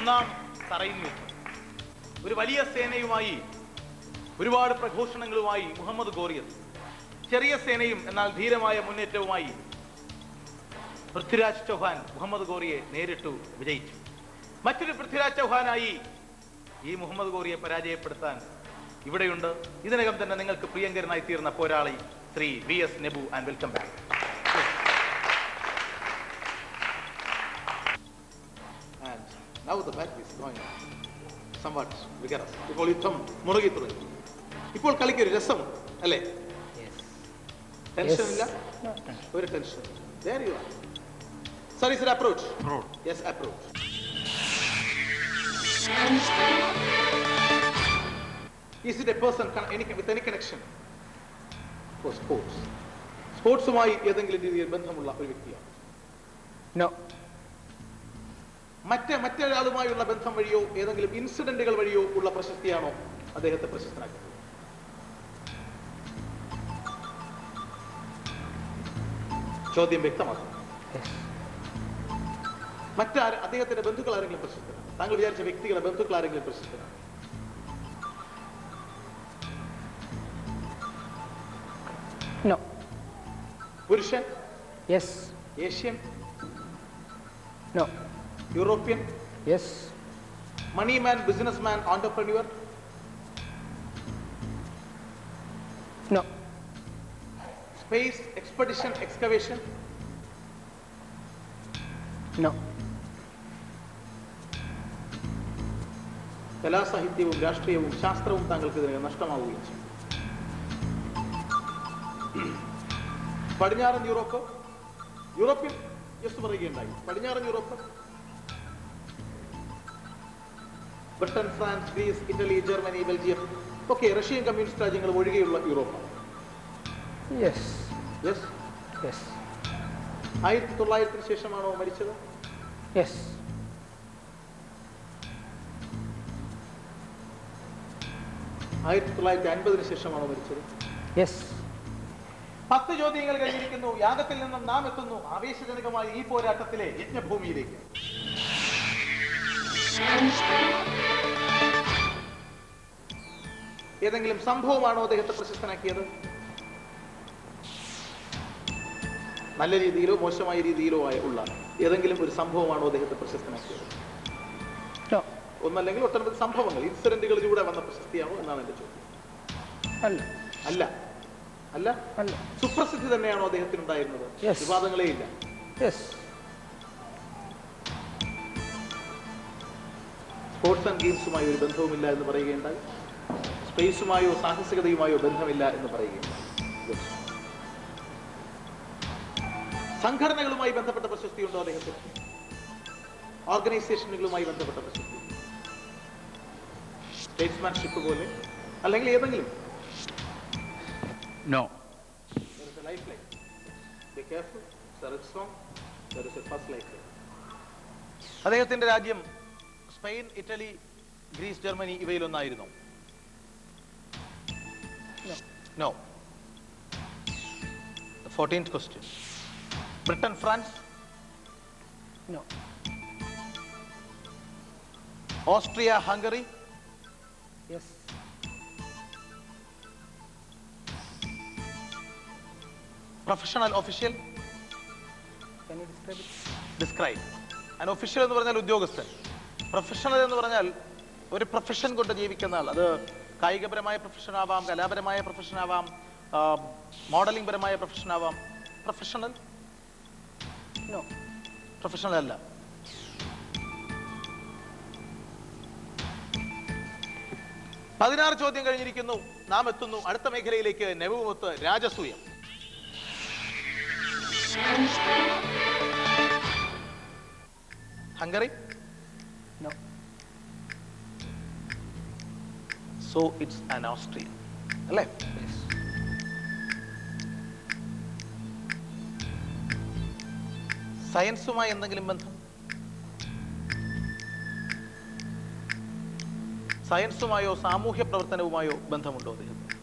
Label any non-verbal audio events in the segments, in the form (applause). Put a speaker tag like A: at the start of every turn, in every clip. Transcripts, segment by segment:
A: ഒന്നാം തറയിൽ ഒരു വലിയ സേനയുമായി ഒരുപാട് പ്രഘോഷണങ്ങളുമായി മുഹമ്മദ് ഗോറിയത് ചെറിയ സേനയും എന്നാൽ ധീരമായ മുന്നേറ്റവുമായി പൃഥ്വിരാജ് ചൗഹാൻ മുഹമ്മദ് ഗോറിയെ നേരിട്ടു വിജയിച്ചു. മറ്റൊരു പൃഥ്വിരാജ് ചൗഹാനായി ഈ മുഹമ്മദ് ഗോറിയെ പരാജയപ്പെടുത്താൻ ഇവിടെയുണ്ട്. ഇതിനകം തന്നെ നിങ്ങൾക്ക് പ്രിയങ്കരനായി തീർന്ന പോരാളി Shri V S Nebu and welcome back. Now the battle is going. Somewhat vigorous. ഇപ്പോൾ യുദ്ധം മുറുകി തുടങ്ങി ഇപ്പോൾ കളിക്ക് ഒരു രസം അല്ലേ ടെൻഷൻ ഇല്ല ഒരു tension There you are. Sir, is it approach? Approach. Yes, approach. Is it a person any, with any connection for sports? സ്പോർട്സുമായി ഏതെങ്കിലും രീതിയിൽ ബന്ധമുള്ള ഒരു വ്യക്തിയാണ്
B: No.
A: മറ്റ് മറ്റൊരാളുമായുള്ള ബന്ധം വഴിയോ ഏതെങ്കിലും ഇൻസിഡന്റുകൾ വഴിയോ ഉള്ള പ്രശസ്തിയാണോ അദ്ദേഹത്തെ പ്രശസ്തനാക്കുന്നത് ചോദ്യം
B: വ്യക്തമാക്കും.
A: മറ്റാര അദ്ദേഹത്തിന്റെ ബന്ധുക്കൾ ആരെങ്കിലും പ്രശസ്തരാണ്? താങ്കൾ വിചാരിച്ച വ്യക്തികളെ ബന്ധുക്കൾ ആരെങ്കിലും പ്രശസ്തരാണ്? പുരുഷൻ. Asian?
B: No.
A: European
B: Yes.
A: Money man business man entrepreneur
B: No.
A: Space expedition excavation
B: No.
A: കലാസാഹിത്യവും രാഷ്ട്രീയവും ശാസ്ത്രവും താങ്കൾക്ക് ഇതിന് നഷ്ടമാവുകയും ചെയ്യും. പടിഞ്ഞാറൻ യൂറോപ്പ്? യൂറോപ്യൻ? യെസ് പറയുകയുണ്ടായി. പടിഞ്ഞാറൻ Europe? Britain France Greece Italy Germany Belgium okay Russian communist രാജ്യങ്ങൾ ഒഴികെയുള്ള യൂറോപ്പ്
B: Yes.
A: Yes
B: Yes.
A: ആയിരത്തി തൊള്ളായിരത്തിന് ശേഷമാണോ മരിച്ചത്
B: Yes.
A: ആയിരത്തി തൊള്ളായിരത്തി അൻപതിന് ശേഷമാണോ മരിച്ചത്
B: Yes.
A: പത്ത് ചോദ്യങ്ങൾ കഴിഞ്ഞിരിക്കുന്നു യാഗത്തിൽ നിന്നും നാം എത്തുന്നു ആവേശജനകമായ ഈ പോരാട്ടത്തിലെ യജ്ഞഭൂമിയിലേക്ക് ഏതെങ്കിലും സംഭവമാണോ അദ്ദേഹത്തെ പ്രശസ്തനാക്കിയത്? നല്ല രീതിയിലോ മോശമായ രീതിയിലോ ആയ ഉള്ള ഏതെങ്കിലും ഒരു സംഭവമാണോ അദ്ദേഹത്തെ പ്രശസ്തനാക്കിയത്. ഒന്നല്ലെങ്കിൽ ഒട്ടനവധി സംഭവങ്ങൾ. ഇൻസിഡന്റുകളിലൂടെ വന്ന പ്രശസ്തിയാണോ എന്നാണ് എന്റെ ചോദ്യം.
B: അല്ല.
A: അല്ല. അല്ല?
B: അല്ല.
A: സുപ്രസിദ്ധി തന്നെയാണോ അദ്ദേഹത്തിന്
B: ഉണ്ടായിരുന്നത്
A: വിവാദങ്ങളേ ഇല്ല. സ്പോർട്സ് ആൻഡ് ഗെയിംസുമായി ഒരു ബന്ധവുമില്ല എന്ന് പറയുകയുണ്ടായി. സ്പേസുമായോ സാഹസികതയുമായോ ബന്ധമില്ല എന്ന് പറയുകയും സംഘടനകളുമായി ബന്ധപ്പെട്ട പ്രശസ്തിയുണ്ടോ അദ്ദേഹത്തിന്? ഓർഗനൈസേഷനുകളുമായി ബന്ധപ്പെട്ട പ്രശസ്തി. സ്റ്റേറ്റ്സ്മാൻഷിപ്പ് പോലെ അല്ലെങ്കിൽ ഏതെങ്കിലും? നോ ലൈഫ് ബി കെയർഫുൾ അദ്ദേഹത്തിന്റെ രാജ്യം സ്പെയിൻ ഇറ്റലി ഗ്രീസ് ജർമ്മനി ഇവയിലൊന്നായിരുന്നു. No fourteenth question Britain France
B: no
A: Austria Hungary
B: yes
A: professional official
B: describe
A: and official എന്ന് പറഞ്ഞാൽ ഉദ്യോഗസ്ഥൻ. പ്രൊഫഷണൽ എന്ന് പറഞ്ഞാൽ ഒരു പ്രൊഫഷൻ കൊണ്ട് ജീവിക്കുന്ന ആൾ. അത് കായികപരമായ പ്രൊഫഷൻ ആവാം കലാപരമായ പ്രൊഫഷൻ ആവാം മോഡലിംഗ് പരമായ പ്രൊഫഷൻ ആവാം. പ്രൊഫഷണൽ പ്രൊഫഷണൽ അല്ല. പതിനാറ് ചോദ്യം കഴിഞ്ഞിരിക്കുന്നു. നാം എത്തുന്നു. അടുത്ത മേഖലയിലേക്ക് നെവുമൊത്ത് രാജസൂയം. Hungary? So it's an Austrian അല്ലേ? സയൻസുമായി എന്തെങ്കിലും ബന്ധം? സയൻസുമായോ സാമൂഹ്യ പ്രവർത്തനവുമായോ ബന്ധമുണ്ടോ അദ്ദേഹത്തിന്?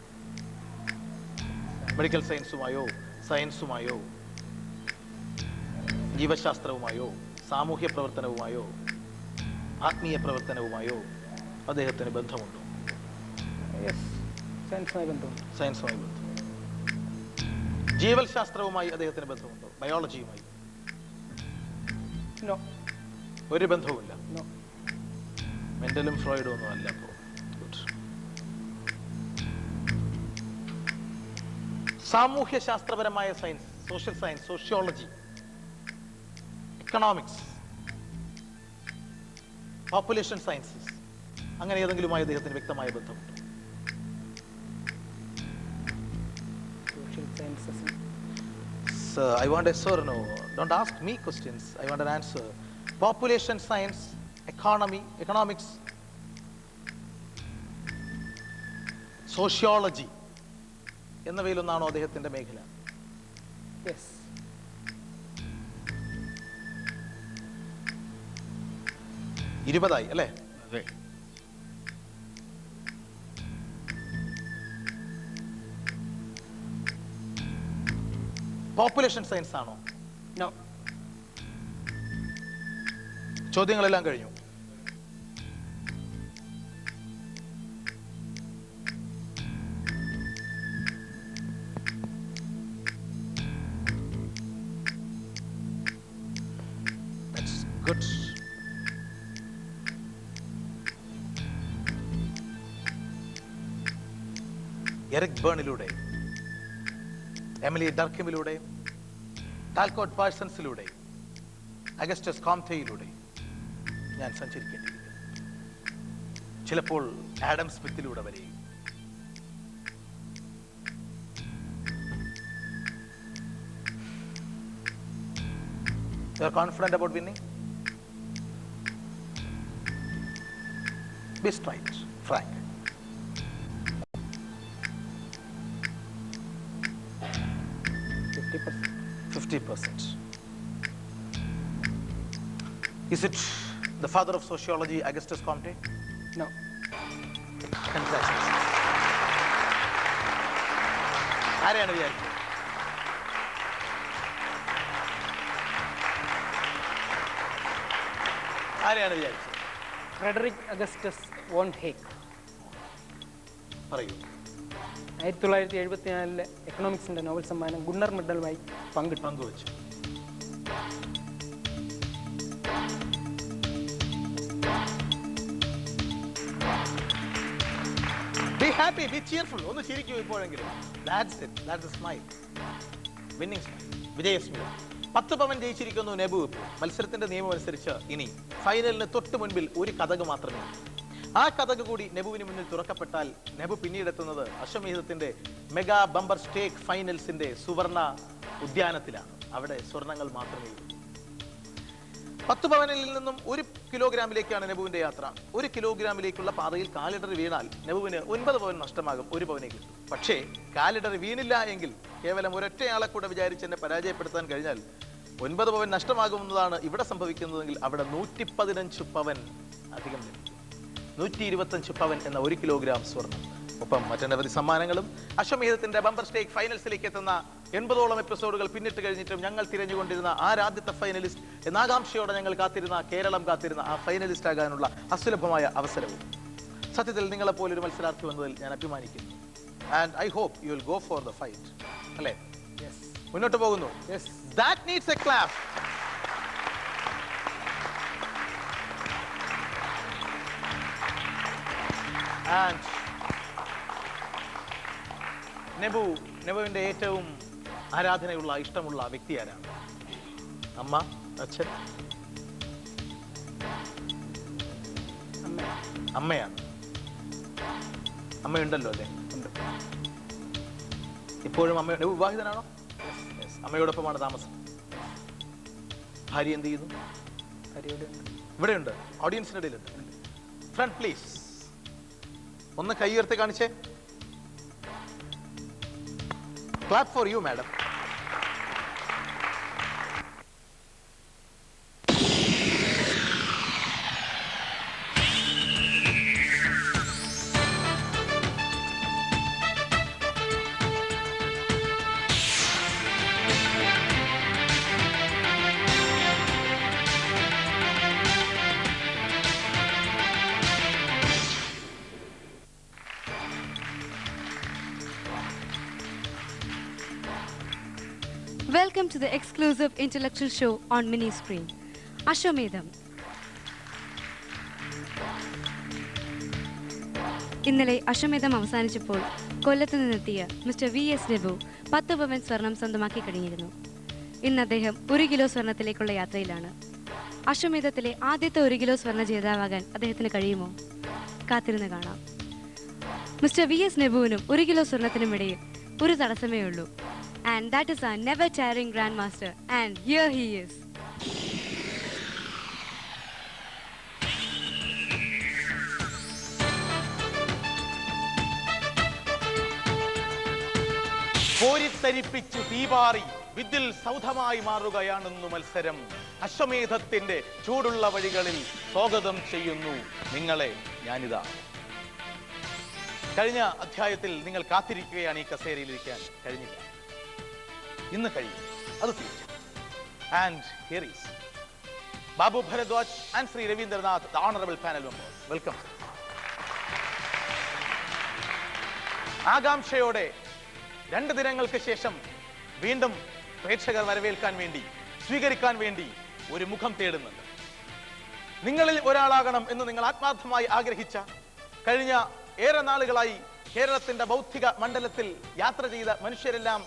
A: മെഡിക്കൽ സയൻസുമായോ സയൻസുമായോ ജീവശാസ്ത്രവുമായോ സാമൂഹ്യ പ്രവർത്തനവുമായോ ആത്മീയ പ്രവർത്തനവുമായോ അദ്ദേഹത്തിന് ബന്ധമുണ്ടോ?
B: സയൻസുമായി ബന്ധമുണ്ട്?
A: സയൻസുമായി ബന്ധം. ജീവൽ ശാസ്ത്രവുമായി അദ്ദേഹത്തിന് ബന്ധമുണ്ടോ? ബയോളജിയുമായി
B: നോ
A: ഒരു ബന്ധവുമില്ല.
B: നോ
A: മെന്റലും ഫ്രോയിഡും ഒന്നും അല്ല അപ്പോൾ സാമൂഹ്യ ശാസ്ത്രപരമായ science social science sociology economics population sciences അങ്ങനെ ഏതെങ്കിലുമായി അദ്ദേഹത്തിന് വ്യക്തമായ ബന്ധമുണ്ട്.
B: Sciences
A: Sir, I want a sir, no. Don't ask me questions. I want an answer. Population science, economy, economics, sociology എന്നിവയിലൊന്നാണോ അദ്ദേഹത്തിന്റെ മേഖല
B: യെസ്
A: ഇരുപതായി അല്ലേ
C: അതെ
A: പോപ്പുലേഷൻ സയൻസ് ആണോ? ചോദ്യങ്ങളെല്ലാം കഴിഞ്ഞു. That's good. എറിക് ബേണിലൂടെ എമിലി ഡർക്കിമിലൂടെ ടാൽക്കോട്ട് പാഴ്സൺസിലൂടെ അഗസ്റ്റസ് കോംറ്റയിലൂടെ ഞാൻ സഞ്ചരിക്കേണ്ടിയിരിക്കുന്നു ചിലപ്പോൾ ആഡം സ്മിത്തിലൂടെ വരെ You are confident about winning? Be. 50%. Is it the father of sociology Augustus Comte?
B: No
A: ആരെയാണ് വിചാരിച്ചത് ആരെയാണ് വിചാരിച്ചത്
B: ഫ്രെഡറിക് അഗസ്റ്റസ് വോൺ ഹേക്ക്.
A: പറയൂ.
B: ആയിരത്തി തൊള്ളായിരത്തി എഴുപത്തിനാലിലെ എക്കണോമിക്സിന്റെ നോവൽ സമ്മാനം ഗുണ്ണർ മെഡൽ മെഡലുമായി പങ്കിട്ടു
A: പങ്കുവച്ചു ബി ഹാപ്പി ബി ചിയർഫുൾ ഒന്ന് ചിരിക്കൂ ഇപ്പോഴെങ്കിലും. That's it that's smile smile വിജയസ്മൈൽ പത്ത് പവൻ ജയിച്ചിരിക്കുന്നു നെബു. മത്സരത്തിന്റെ നിയമം അനുസരിച്ച് ഇനി ഫൈനലിന് തൊട്ട് മുൻപിൽ ഒരു കഥക് മാത്രമേ ആ കഥക് കൂടി നെബുവിന് മുന്നിൽ തുറക്കപ്പെട്ടാൽ നെബു പിന്നീടെത്തുന്നത് അശ്വമേധത്തിന്റെ മെഗാ ബമ്പർ സ്റ്റേക്ക് ഫൈനൽസിന്റെ സുവർണ ഉദ്യാനത്തിലാണ്. അവിടെ സ്വർണങ്ങൾ മാത്രമേ ഉള്ളൂ. പത്ത് പവനിൽ നിന്നും ഒരു കിലോഗ്രാമിലേക്കാണ് നെബുവിന്റെ യാത്ര. ഒരു കിലോഗ്രാമിലേക്കുള്ള പാതയിൽ കാലിടറി വീണാൽ നെബുവിന് ഒൻപത് പവൻ നഷ്ടമാകും ഒരു പവനെ കിട്ടും. പക്ഷേ കാലിടറി വീണില്ല എങ്കിൽ കേവലം ഒരൊറ്റയാളെ കൂടെ വിചാരിച്ച് എന്നെ പരാജയപ്പെടുത്താൻ കഴിഞ്ഞാൽ ഒൻപത് പവൻ നഷ്ടമാകുമെന്നതാണ് ഇവിടെ സംഭവിക്കുന്നതെങ്കിൽ അവിടെ നൂറ്റി പതിനഞ്ച് പവൻ അധികം നൂറ്റി ഇരുപത്തഞ്ച് പവൻ എന്ന ഒരു കിലോഗ്രാം സ്വർണം. ഒപ്പം മറ്റനവധി സമ്മാനങ്ങളും അശ്വമേധത്തിന്റെ ബമ്പർ സ്റ്റേക്ക് ഫൈനൽസിലേക്ക് എത്തുന്ന എൺപതോളം എപ്പിസോഡുകൾ പിന്നിട്ട് കഴിഞ്ഞിട്ടും ഞങ്ങൾ തിരഞ്ഞുകൊണ്ടിരുന്ന ആ ആദ്യത്തെ ഫൈനലിസ്റ്റ് എന്നാകാംക്ഷയോടെ ഞങ്ങൾ കാത്തിരുന്ന കേരളം കാത്തിരുന്ന ആ ഫൈനലിസ്റ്റ് ആകാനുള്ള അസുലഭമായ അവസരവും. സത്യത്തിൽ നിങ്ങളെപ്പോലൊരു മത്സരാർത്ഥി വന്നതിൽ ഞാൻ അഭിമാനിക്കുന്നു. And I hope you will go for the fight അല്ലേ? മുന്നോട്ട് പോകുന്നു. That a clap. നെബു നെബുവിന്റെ ഏറ്റവും ആരാധനയുള്ള ഇഷ്ടമുള്ള വ്യക്തി ആരാണ്? അമ്മ അച്ഛൻ?
B: അമ്മ
A: അമ്മയാണ്. അമ്മയുണ്ടല്ലോ അല്ലേ? ഇപ്പോഴും അമ്മ വിവാഹിതനാണോ. അമ്മയോടൊപ്പമാണ് താമസം. ഭാര്യ എന്ത് ചെയ്യുന്നു? ഇവിടെയുണ്ട്. ഓഡിയൻസിന്റെ ഇടയിലുണ്ട്. ഫ്രണ്ട് പ്ലീസ് ഒന്ന് കൈ ഉയർത്തി കാണിച്ചേ. Clap for you madam
C: to the exclusive intellectual show on mini screen. Ashwamedham. ഇന്നലെ അശ്വമേധം അവസാനിച്ചപ്പോൾ കൊല്ലത്ത് നിന്നെത്തിയ മിസ്റ്റർ വി എസ് രഘു പത്ത് പവൻ സ്വർണം സ്വന്തമാക്കി കഴിഞ്ഞിരുന്നു. ഇന്ന് അദ്ദേഹം ഒരു കിലോ സ്വർണത്തിലേക്കുള്ള യാത്രയിലാണ്. അശ്വമേധത്തിലെ ആദ്യത്തെ ഒരു കിലോ സ്വർണ ജേതാവാകാൻ അദ്ദേഹത്തിന് കഴിയുമോ? കാത്തിരുന്ന് കാണാം. മിസ്റ്റർ വി എസ് നെബുവിനും ഒരു കിലോ സ്വർണത്തിനും ഇടയിൽ ഒരു തടസ്സമേ ഉള്ളൂ. And that is our never tiring Grandmaster. And here he is.
A: കോരിത്തരിപ്പിച്ചു തീപാറി വിദ്യൽ സൗധമായി മാറുകയാണെന്നു മത്സരം അശ്വമേധത്തിന്റെ ചൂടുള്ള വഴികളിൽ സ്വാഗതം ചെയ്യുന്നു നിങ്ങളെ ഞാനിതാ കഴിഞ്ഞ അധ്യായത്തിൽ നിങ്ങൾ കാത്തിരിക്കുകയാണ് ഈ കസേരയിലിരിക്കാൻ കഴിഞ്ഞില്ല ഇന്ന് കഴിയും. അത് തീർച്ചയായും Babu Bharadwaj and Shri Ravindranath the honourable panel members welcome ആകാംക്ഷയോടെ രണ്ട് ദിനങ്ങൾക്ക് ശേഷം വീണ്ടും പ്രേക്ഷകർ വരവേൽക്കാൻ വേണ്ടി സ്വീകരിക്കാൻ വേണ്ടി ഒരു മുഖം തേടുന്നുണ്ട്. നിങ്ങളിൽ ഒരാളാകണം എന്ന് നിങ്ങൾ ആത്മാർത്ഥമായി ആഗ്രഹിച്ച കഴിഞ്ഞ ഏറെ നാളുകളായി കേരളത്തിന്റെ ബൗദ്ധിക മണ്ഡലത്തിൽ യാത്ര ചെയ്ത മനുഷ്യരെല്ലാം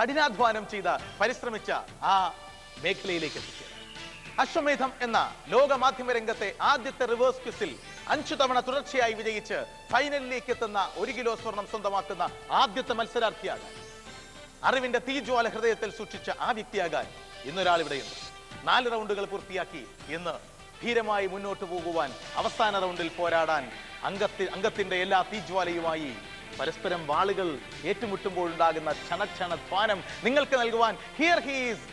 A: കഠിനാധ്വാനം ചെയ്ത പരിശ്രമിച്ച ആ മേഖലയിലേക്ക് എത്തിച്ചു അശ്വമേധം എന്ന ലോക മാധ്യമ രംഗത്തെ ആദ്യത്തെ റിവേഴ്സ് ക്വിസിൽ അഞ്ചു തവണ തുടർച്ചയായി വിജയിച്ച് ഫൈനലിലേക്ക് എത്തുന്ന ഒരു കിലോ സ്വർണം സ്വന്തമാക്കുന്ന ആദ്യത്തെ മത്സരാർത്ഥിയാണ്. അറിവിന്റെ തീജ്വാല ഹൃദയത്തിൽ സൂക്ഷിച്ച ആ വ്യക്തിയാകാൻ ഇന്നൊരാൾ ഇവിടെയുണ്ട് നാല് റൗണ്ടുകൾ പൂർത്തിയാക്കി ഇന്ന് ധീരമായി മുന്നോട്ട് പോകുവാൻ അവസാന റൗണ്ടിൽ പോരാടാൻ അംഗത്തി അംഗത്തിന്റെ എല്ലാ തീജ്വാലയുമായി പരസ്പരം വാളുകൾ ഏറ്റുമുട്ടുമ്പോഴുണ്ടാകുന്ന ക്ഷണക്ഷണ ധ്വാനം നിങ്ങൾക്ക് നൽകുവാൻ here he's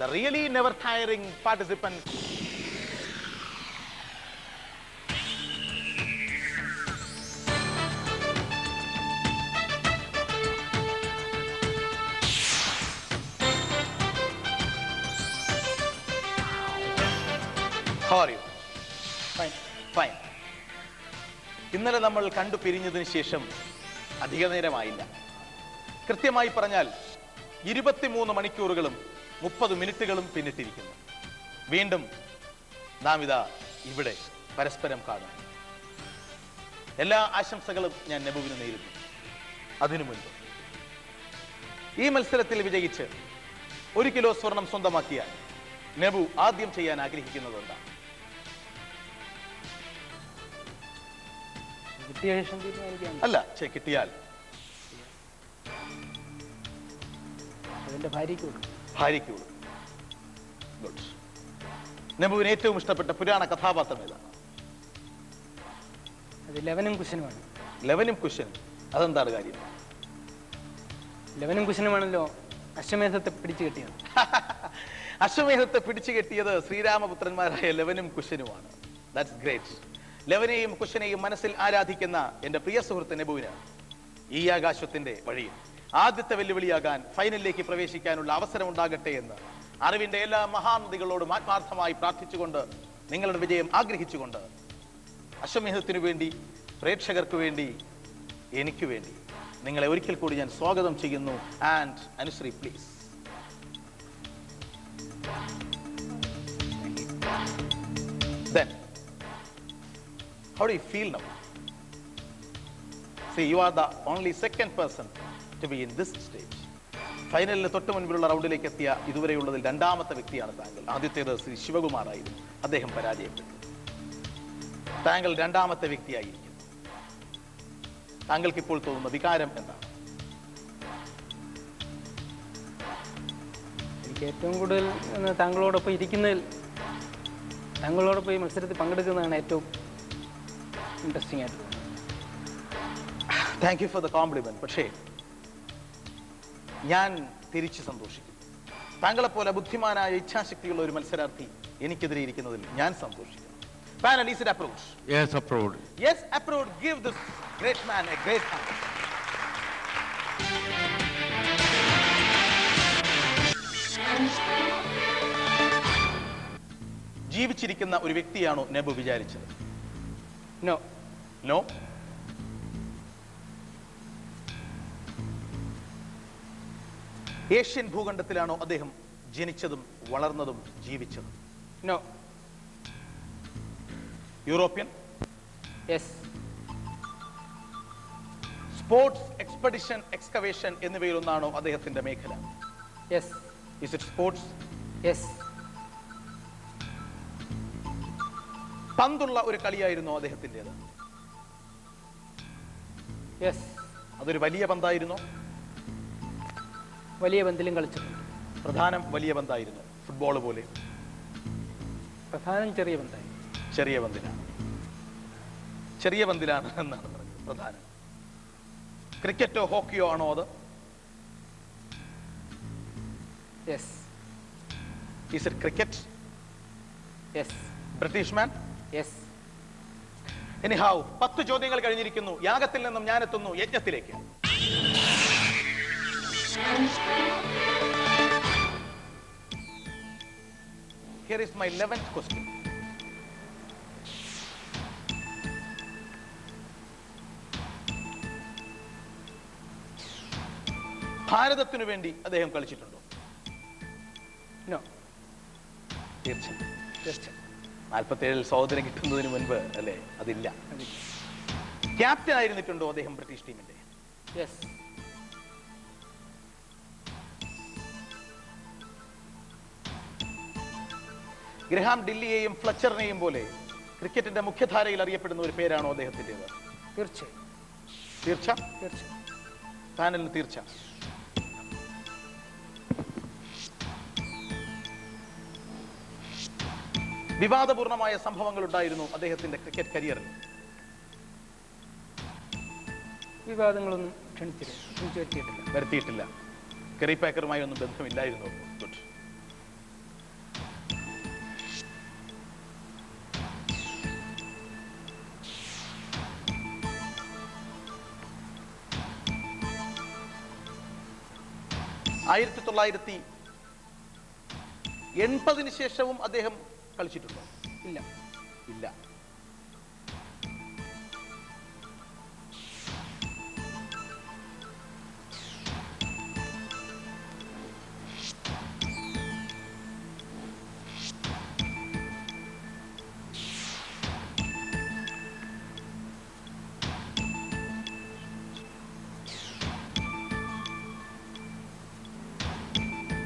A: the really never tiring participant How are you?
B: Fine.
A: Fine. ഇന്നലെ നമ്മൾ കണ്ടു പിരിഞ്ഞതിന് ശേഷം അധിക നേരമായില്ല. കൃത്യമായി പറഞ്ഞാൽ ഇരുപത്തിമൂന്ന് മണിക്കൂറുകളും മുപ്പത് മിനിറ്റുകളും പിന്നിട്ടിരിക്കുന്നു. വീണ്ടും നാം ഇതാ ഇവിടെ പരസ്പരം കാണുന്നു എല്ലാ ആശംസകളും ഞാൻ നബുവിന് നേരിടുന്നു അതിനു മുൻപ്. ഈ മത്സരത്തിൽ വിജയിച്ച് ഒരു കിലോ സ്വർണം സ്വന്തമാക്കിയാൽ നെബു ആദ്യം ചെയ്യാൻ ആഗ്രഹിക്കുന്നത്
B: കിട്ടിയ ശേഷം തീരുമാനിക്കാം
A: അല്ല ചെ കിട്ടിയാൽ.
B: അതിന്റെ ഭാര്യയ്ക്ക് കൊടുക്കും.
A: ഭാര്യയ്ക്ക് കൊടുക്കും. ഗുഡ് നബുവിന് ഏറ്റവും ഇഷ്ടപ്പെട്ട പുരാണ കഥാപാത്രം ഏതാണ്
B: അത് ലെവനും കുശനുമാണ്.
A: ലെവനും കുഷ്യനും അതെന്താണ് കാര്യം?
B: ലെവനും കുശനുമാണല്ലോ അശ്വമേധത്തെ പിടിച്ചു കെട്ടിയത്. (laughs)
A: അശ്വമേധത്തെ പിടിച്ചു കെട്ടിയത് ശ്രീരാമപുത്രന്മാരായ ലെവനും കുശനുമാണ്. ദാറ്റ്സ് ഗ്രേറ്റ് ലെവനെയും കുശനെയും മനസ്സിൽ ആരാധിക്കുന്ന എന്റെ പ്രിയ സുഹൃത്ത് നെബുവിന് ഈ ആകാശത്തിന്റെ വഴിയിൽ ആദ്യത്തെ വെല്ലുവിളിയാകാൻ ഫൈനലിലേക്ക് പ്രവേശിക്കാനുള്ള അവസരം ഉണ്ടാകട്ടെ എന്ന് അറിവിന്റെ എല്ലാ മഹാനദികളോടും ആത്മാർത്ഥമായി പ്രാർത്ഥിച്ചുകൊണ്ട് നിങ്ങളുടെ വിജയം ആഗ്രഹിച്ചുകൊണ്ട് അശ്വമേഹത്തിനു വേണ്ടി പ്രേക്ഷകർക്ക് വേണ്ടി എനിക്ക് വേണ്ടി നിങ്ങളെ ഒരിക്കൽ കൂടി ഞാൻ സ്വാഗതം ചെയ്യുന്നു. And Anushree please how do you feel now? See, you are the only second person to be in this stage. ഫൈനലിന് തൊട്ട് മുൻപിലുള്ള റൗണ്ടിലേക്ക് എത്തിയ ഇതുവരെയുള്ളതിൽ രണ്ടാമത്തെ വ്യക്തിയാണ് താങ്കൾ. ആദ്യത്തേത് ശ്രീ ശിവകുമാർ ആയിരുന്നു അദ്ദേഹം പരാജയപ്പെട്ടു. താങ്കൾ രണ്ടാമത്തെ വ്യക്തിയായിരിക്കും. താങ്കൾക്ക് ഇപ്പോൾ തോന്നുന്ന വികാരം എന്താണ്?
B: എനിക്ക് ഏറ്റവും കൂടുതൽ താങ്കളോടൊപ്പം ഇരിക്കുന്നതിൽ താങ്കളോടൊപ്പം ഈ മത്സരത്തിൽ പങ്കെടുക്കുന്നതാണ് ഏറ്റവും ഇൻട്രസ്റ്റിംഗ് ആയിട്ട്
A: thank you for the compliment പക്ഷേ ഞാൻ തിരിച്ചു സന്തോഷിക്കും. താങ്കളെപ്പോലെ ബുദ്ധിമാനായ ഇച്ഛാശക്തിയുള്ള ഒരു മത്സരാർത്ഥി എനിക്കെതിരെ ഇരിക്കുന്നതിൽ ഞാൻ സന്തോഷിക്കുന്നു panel is it approach
D: Yes, approved.
A: Yes approve give this great man a great hand ജീവിച്ചിരിക്കുന്ന ഒരു വ്യക്തിയാണോ നെബു വിചാരിച്ചത്?
B: നോ
A: നോ ഏഷ്യൻ ഭൂഖണ്ഡത്തിലാണോ അദ്ദേഹം ജനിച്ചതും വളർന്നതും ജീവിച്ചതും?
B: No
A: European
B: yes
A: sports expedition excavation എന്നിവയിലൊന്നാണോ അദ്ദേഹത്തിന്റെ മേഖല?
B: Yes
A: is it sports
B: yes
A: പന്തുള്ള ഒരു കളിയായിരുന്നു അദ്ദേഹത്തിന്റെത്.
B: യെസ്
A: അതൊരു വലിയ പന്തായിരുന്നു.
B: വലിയ പന്തിലും കളിച്ചിട്ടുണ്ട്.
A: പ്രധാനം വലിയ പന്തായിരുന്നു ഫുട്ബോൾ പോലെ.
B: പ്രധാനം ചെറിയ പന്തായി
A: ചെറിയ പന്തിലാണ് ചെറിയ പന്തിലാണ് എന്നാണ് പറഞ്ഞത് പ്രധാനം. ക്രിക്കറ്റോ ഹോക്കിയോ ആണോ അത്?
B: Yes
A: is it cricket
B: yes
A: British man
B: yes
A: ഇനി ഹാവ് പത്ത് ചോദ്യങ്ങൾ കഴിഞ്ഞിരിക്കുന്നു. യാഗത്തിൽ നിന്നും ഞാൻ എത്തുന്നു. യജ്ഞത്തിലേക്ക്. Here is my 11th question. ഭാരതത്തിനു വേണ്ടി അദ്ദേഹം കളിച്ചിട്ടുണ്ടോ?
B: നോ
A: തീർച്ചയായും.
B: തീർച്ചയായും.
A: നാൽപ്പത്തേഴിൽ സ്വാതന്ത്ര്യം കിട്ടുന്നതിന് മുൻപ് അല്ലേ? അതില്ല. ക്യാപ്റ്റൻ ആയിരുന്നിട്ടുണ്ടോ അദ്ദേഹം ബ്രിട്ടീഷ് ടീമിന്റെ? ഗ്രഹാം ഡില്ലിയെയും ഫ്ലച്ചറിനെയും പോലെ ക്രിക്കറ്റിന്റെ മുഖ്യധാരയിൽ അറിയപ്പെടുന്ന ഒരു പേരാണോ അദ്ദേഹത്തിന്റെത്?
B: തീർച്ചയായും.
A: തീർച്ച?
B: തീർച്ച
A: പാനലിന് തീർച്ച. വിവാദപൂർണമായ സംഭവങ്ങൾ ഉണ്ടായിരുന്നു അദ്ദേഹത്തിന്റെ ക്രിക്കറ്റ് കരിയറിൽ.
B: വിവാദങ്ങളൊന്നും ക്ഷണിച്ചില്ല വരുത്തിയിട്ടില്ല.
A: വരുത്തിയിട്ടില്ല. കെറി പാക്കറുമായി ഒന്നും ബന്ധമില്ലായിരുന്നു. ഗുഡ് ആയിരത്തി തൊള്ളായിരത്തി എൺപതിനു ശേഷവും അദ്ദേഹം കളിച്ചിട്ടുണ്ടോ?
B: ഇല്ല.
A: ഇല്ല.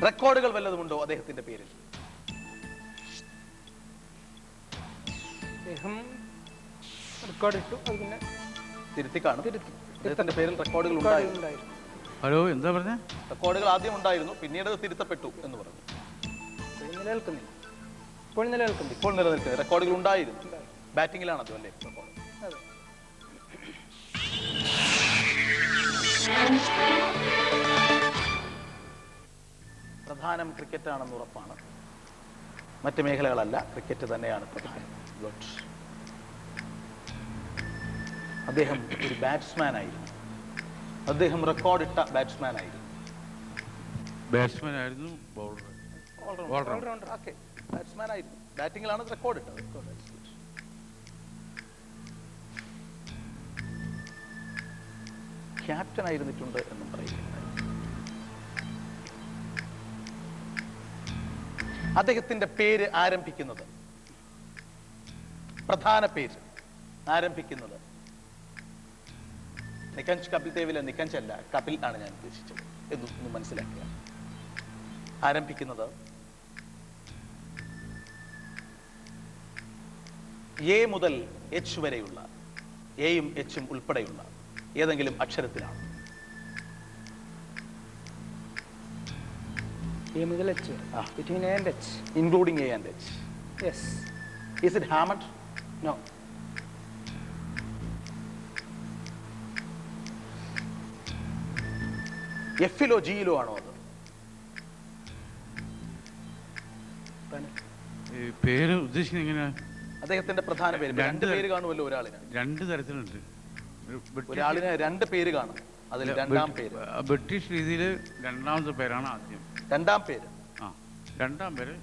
A: റെക്കോർഡുകൾ വല്ലതുമുണ്ടോ അദ്ദേഹത്തിന്റെ പേരിൽ?
B: അദ്ദേഹം റെക്കോർഡ് ഇട്ടു അത് പിന്നെ
A: തിരുത്തി കാണും.
B: തിരുത്തി.
A: അദ്ദേഹത്തിന്റെ പേരിൽ റെക്കോർഡുകൾ
B: റെക്കോർഡ്
A: ഉണ്ടായിരുന്നു.
B: ഉണ്ടായിരുന്നു.
D: ഹലോ എന്താ പറഞ്ഞ?
A: റെക്കോർഡുകൾ ആദ്യം ഉണ്ടായിരുന്നു പിന്നീട് അത് തിരുത്തപ്പെട്ടു എന്ന് പറഞ്ഞു.
B: ഇപ്പോഴും നിലനിൽക്കുന്നില്ല. ഇപ്പോൾ നിലനിൽക്കുന്നു
A: ഇപ്പോൾ നിലനിൽക്കുന്നത് റെക്കോർഡുകൾ ഉണ്ടായിരുന്നു. ബാറ്റിംഗിലാണ് അതും അല്ലേ? റെക്കോർഡ്
B: അതെ.
A: പ്രധാനം ക്രിക്കറ്റ് ആണെന്ന് ഉറപ്പാണ്. മറ്റ് മേഖലകളല്ല ക്രിക്കറ്റ് തന്നെയാണ് പ്രധാനം. Good. അദ്ദേഹം ഒരു ബാറ്റ്സ്മാൻ ആയിരുന്നു. അദ്ദേഹം റെക്കോർഡിട്ട ബാറ്റ്സ്മാൻ ആയിരുന്നു.
D: ബാറ്റ്സ്മാൻ ആയിരുന്നു ബൗളർ.
A: ഓൾറൗണ്ടർ ഓക്കെ ബാറ്റ്സ്മാൻ ആയിരുന്നു. ബാറ്റിംഗിലാണ് റെക്കോർഡ് ഇട്ടത്. ക്യാപ്റ്റൻ ആയിരുന്നിട്ടുണ്ട് എന്ന് പറയുന്നത്. അദ്ദേഹത്തിന്റെ പേര് ആരംഭിക്കുന്നത്? പ്രധാന പേര് ആരംഭിക്കുന്നത്? നിക്കഞ്ച് കപിൽ ദേവിലെ നിക്കഞ്ച് അല്ല കപിൽ ആണ് ഞാൻ ഉദ്ദേശിച്ചത് എന്ന് ഒന്ന് മനസ്സിലാക്കുക. ആരംഭിക്കുന്നത്. എ മുതൽ എച്ച് വരെയുള്ള എയും എച്ചും ഉൾപ്പെടെയുള്ള ഏതെങ്കിലും അക്ഷരത്തിലാണ്.
B: എ മുതൽ എച്ച്
A: ആ.
B: Between A and H
A: including A and H
B: yes
A: is it Hammond
B: no
A: എഫിലോ ജിയിലോ ആണോ അത്
D: പേര് ഉദ്ദേശിക്കുന്നത് എങ്ങനെയാ?
A: അദ്ദേഹത്തിന്റെ പ്രധാന പേര്. രണ്ട് പേര് കാണുമല്ലോ ഒരാളിന്.
D: രണ്ട് തരത്തിലുണ്ട്.
A: ഒരാളിന് രണ്ട് പേര് കാണും. അതിൽ രണ്ടാം പേര്.
D: ബ്രിട്ടീഷ് രീതിയിൽ രണ്ടാമത്തെ പേരാണ് ആദ്യം.
A: രണ്ടാം പേര്.
D: ആ രണ്ടാം പേര്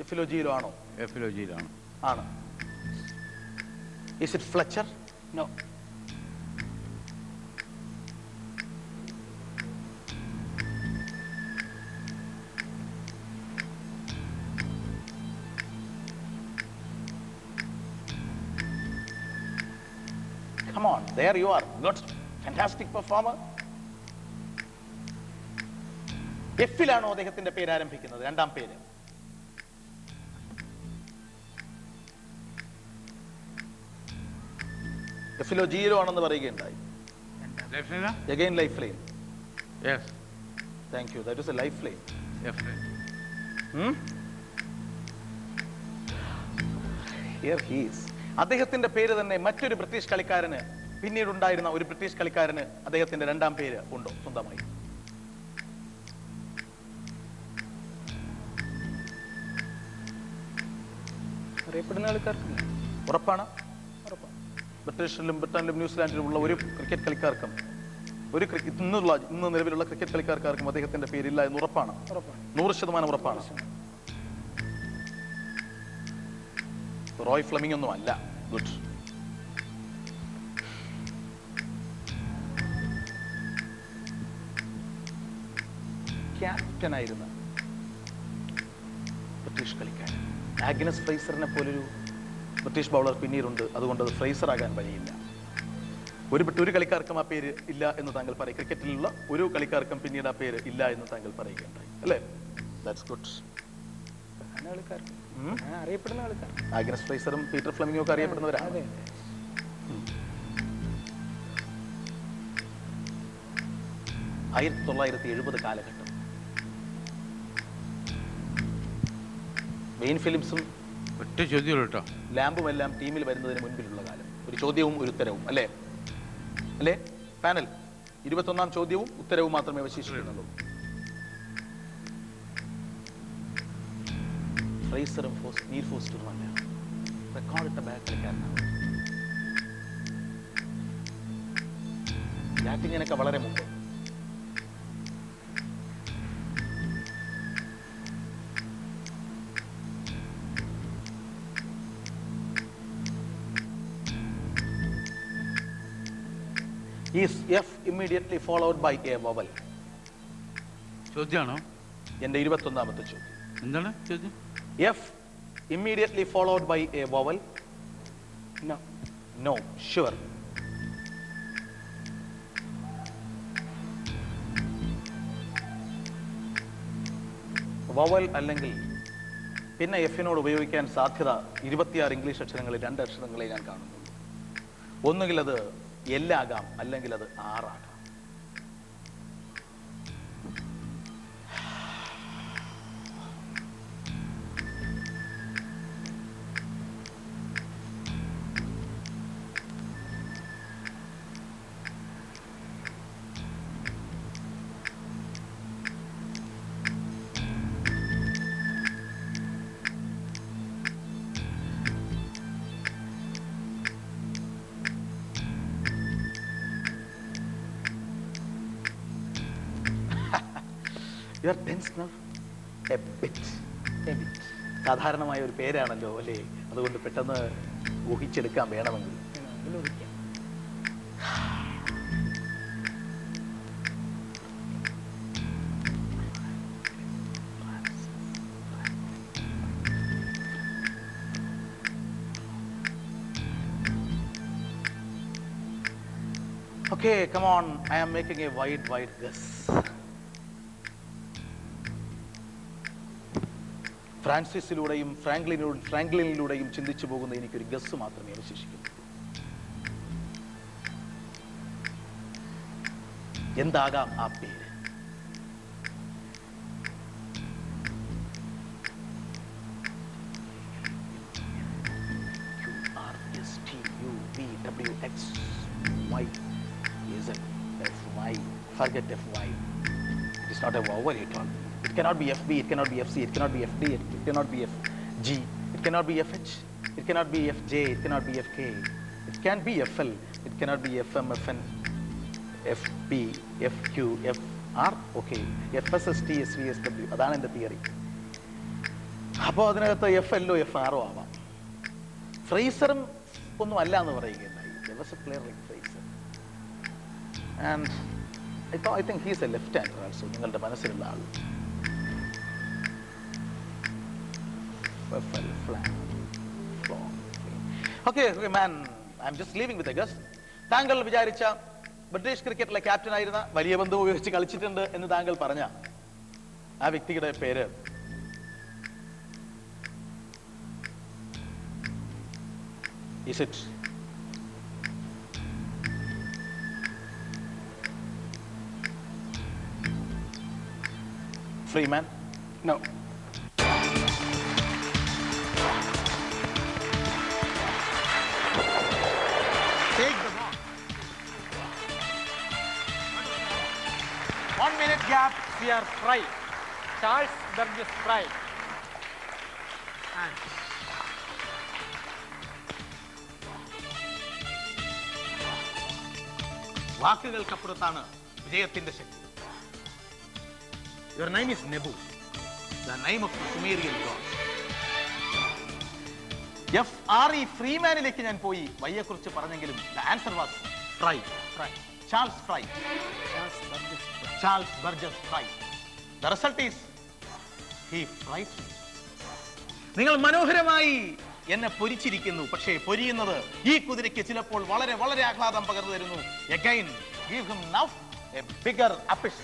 A: എഫിലോജിയിലോ ആണോ
D: എഫിലോജിയിലാണ്
A: ആണ്. Is it Fletcher
B: no
A: there you are. Good. Fantastic performer. എഫിലാണോ അദ്ദേഹത്തിന്റെ പേര് ആരംഭിക്കുന്നത്? രണ്ടാം പേര്. എഫിലോ ജീരോ ആണെന്ന് പറയുകയുണ്ടായി. Again life line thank you that is a life line അദ്ദേഹത്തിന്റെ പേര് തന്നെ മറ്റൊരു ബ്രിട്ടീഷ് കളിക്കാരന് പിന്നീട് ഉണ്ടായിരുന്ന ഒരു ബ്രിട്ടീഷ് കളിക്കാരന് അദ്ദേഹത്തിന്റെ രണ്ടാം പേര് ഉണ്ടോ സ്വന്തമായി.
B: അറിയപ്പെടുന്ന ആൾക്കാർക്കില്ല
A: ഉറപ്പാണ്? ബ്രിട്ടീഷിലും ബ്രിട്ടനിലും ന്യൂസിലാൻഡിലും ഉള്ള ഒരു ക്രിക്കറ്റ് കളിക്കാർക്കും ഒരു ക്രിക്കറ്റ് ഇന്നുള്ള ഇന്ന് നിലവിലുള്ള ക്രിക്കറ്റ് കളിക്കാർക്കാർക്കും അദ്ദേഹത്തിന്റെ പേരില്ല എന്ന് ഉറപ്പാണ്.
B: ഉറപ്പാണ്.
A: നൂറ് ശതമാനം ഉറപ്പാണ്. റോയ് ഫ്ലമിംഗ് ഒന്നും അല്ല. ഗുഡ്. ക്യാപ്റ്റൻ ആയിരുന്ന ബ്രിട്ടീഷ് കളിക്കാരൻ. ആഗ്നസ് ഫ്രൈസറിനെ പോലൊരു ബ്രിട്ടീഷ് ബൗളർ പിന്നീടുണ്ട്. അതുകൊണ്ട് അത് ഫ്രൈസർ ആകാൻ വഴിയില്ല. ഒരു ഒരു കളിക്കാർക്കും ആ പേര് ഇല്ല എന്ന് താങ്കൾ പറയും. ക്രിക്കറ്റിലുള്ള ഒരു കളിക്കാർക്കും പിന്നീട് ആ പേര് ഇല്ല എന്ന് താങ്കൾ പറയുകയുണ്ടായി. അല്ലേ? ദാറ്റ്സ് ഗുഡ്
B: അറിയപ്പെടുന്ന ആൾക്കാർ.
A: ആഗ്നസ് ഫ്രൈസറും പീറ്റർ ഫ്ലമിംഗും ഒക്കെ അറിയപ്പെടുന്നവരാണ്. ആയിരത്തി തൊള്ളായിരത്തി എഴുപത് കാലഘട്ടം മെയിൻ ഫിലിംസും
D: ഒറ്റ ചോദ്യമുള്ളൂ കേട്ടോ.
A: ലാമ്പും എല്ലാം ടീമിൽ വരുന്നതിന് മുൻപിലുള്ള കാലം. ഒരു ചോദ്യവും ഒരു ഉത്തരവും അല്ലേ? അല്ലേ? പാനൽ ഇരുപത്തൊന്നാം ചോദ്യവും ഉത്തരവും മാത്രമേ അവശേഷിക്കുന്നുള്ളൂ. ഫ്രൈസറും ഫോസ് നീർ ഫോസ്റ്ററും അല്ല. റെക്കോർഡിട്ട ബാക്ക് കളിക്കാരനാണ് ബാറ്റിങ്ങിനൊക്കെ വളരെ മുമ്പ്. Is F immediately followed by a vowel
D: ചോദ്യമാണോ
A: എന്റെ ഇരുപത്തൊന്നാമത്തെ ചോദ്യം.
D: എന്താണ് ചോദ്യം?
A: F immediately followed by a vowel
B: no
A: No, sure. Vowel അല്ലെങ്കിൽ പിന്നെ എഫിനോട് ഉപയോഗിക്കാൻ സാധ്യത ഇരുപത്തിയാറ് ഇംഗ്ലീഷ് അക്ഷരങ്ങളിൽ രണ്ട് അക്ഷരങ്ങളെ ഞാൻ കാണുന്നു ഒന്നുകിൽ അത് എല്ലാകാം അല്ലെങ്കിൽ അത് ആറാകാം സാധാരണമായ ഒരു പേരാണല്ലോ അല്ലേ? അതുകൊണ്ട് പെട്ടെന്ന് ഊഹിച്ചെടുക്കാൻ വേണമെങ്കിൽ. Okay, come on. I am making a wide, wide guess. ഫ്രാൻസിസിലൂടെയും ഫ്രാങ്ക്ലിനോട് ഫ്രാങ്ക്ലിനിലൂടെയും ചിന്തിച്ചു പോകുന്ന എനിക്കൊരു ഗസ് മാത്രമേ അവശേഷിക്കൂ എന്താകാം ആ പേര്. Forget the why. It is not a vowel at all. It cannot be FB, it cannot be FC, it cannot be FD, it, cannot be FG, it cannot be FH, it cannot be FJ, it cannot be FK, it can be FL, it cannot be FM, FN, FP, FQ, FR, okay, FSST, SVSW, അതാണ് എന്റെ theory അപ്പോൾ അതിനകത്ത് F എല്ലോ F ആറോ ആവാം ഫ്രൈസറും ഒന്നും അല്ല എന്ന് പറയുകയുണ്ടായി player like Fraser and I think he's a left hander also നിങ്ങളുടെ മനസ്സിലുള്ള ആൾ okay man I am just leaving with guess താങ്കൾ വിചാരിച്ച ബ്രിട്ടീഷ് ക്രിക്കറ്റിലെ ക്യാപ്റ്റൻ ആയിരുന്ന വലിയ ബന്ധം ഉപയോഗിച്ച് കളിച്ചിട്ടുണ്ട് എന്ന് താങ്കൾ പറഞ്ഞ ആ വ്യക്തിയുടെ പേര്? Freeman
B: no
A: gap.
B: R Fry Charles Burgess Fry
A: വാക്കുകൾക്കപ്പുറത്താണ് വിജയത്തിന്റെ ശക്തി. Your name is Nebu the name of Sumerian god F R E ഫ്രീമാനിലേക്ക് ഞാൻ പോയി വയ്യെ കുറിച്ച് പറഞ്ഞെങ്കിലും the answer was Fry Fry Charles Fry
B: Charles Burgess Fry
A: Burgess Burgess The result is he fries me. നിങ്ങൾ മനോഹരമായി എന്നെ പൊരിച്ചിരിക്കുന്നു. പക്ഷേ പൊരിയുന്നത് ഈ കുതിരയ്ക്ക് ചിലപ്പോൾ വളരെ വളരെ ആഹ്ലാദം പകർന്നു തരുന്നു. Again, give him now a bigger uppish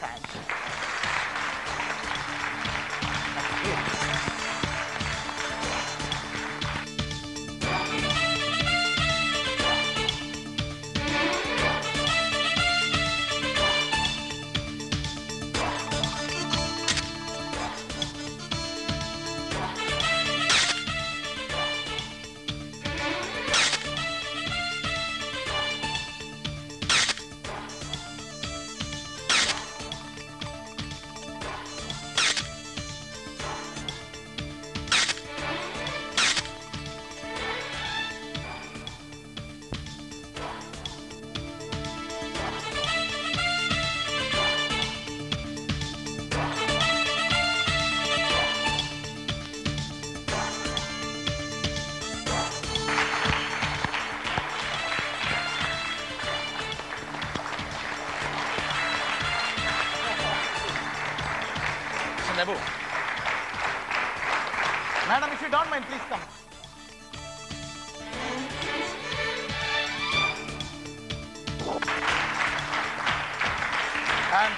A: And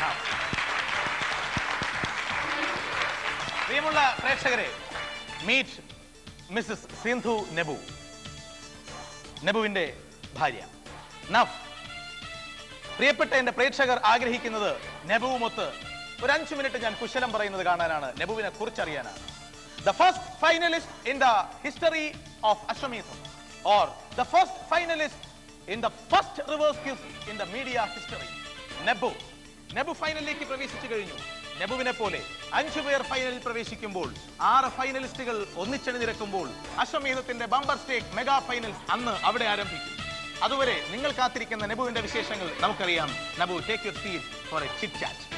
A: now. പ്രിയമുള്ള പ്രേക്ഷകരെ മീറ്റ് മിസ്സസ് സിന്ധു നെബു നെബുവിന്റെ ഭാര്യ. നഫ് പ്രിയപ്പെട്ട എന്റെ പ്രേക്ഷകർ ആഗ്രഹിക്കുന്നത് നെബുവുമൊത്ത് ഒരു അഞ്ചു മിനിറ്റ് ഞാൻ കുശലം പറയുന്നത് കാണാനാണ്. നെബുവിനെ കുറിച്ചറിയാനാണ്. The first finalist in the history of അശ്വമീസം or the first finalist in the first reverse quiz in the media history Nebu. Nebu ഫൈനലിലേക്ക് പ്രവേശിച്ചു കഴിഞ്ഞു. നെബുവിനെ പോലെ അഞ്ചു പേർ ഫൈനലിൽ പ്രവേശിക്കുമ്പോൾ ആറ് ഫൈനലിസ്റ്റുകൾ ഒന്നിച്ചണിനിരക്കുമ്പോൾ അശ്വമേധത്തിന്റെ ബമ്പർ സ്റ്റേക്ക് മെഗാ ഫൈനൽ അന്ന് അവിടെ ആരംഭിക്കും. അതുവരെ നിങ്ങൾ കാത്തിരിക്കുന്ന നെബുവിന്റെ വിശേഷങ്ങൾ നമുക്കറിയാം. Nebu take your seat for a chit chat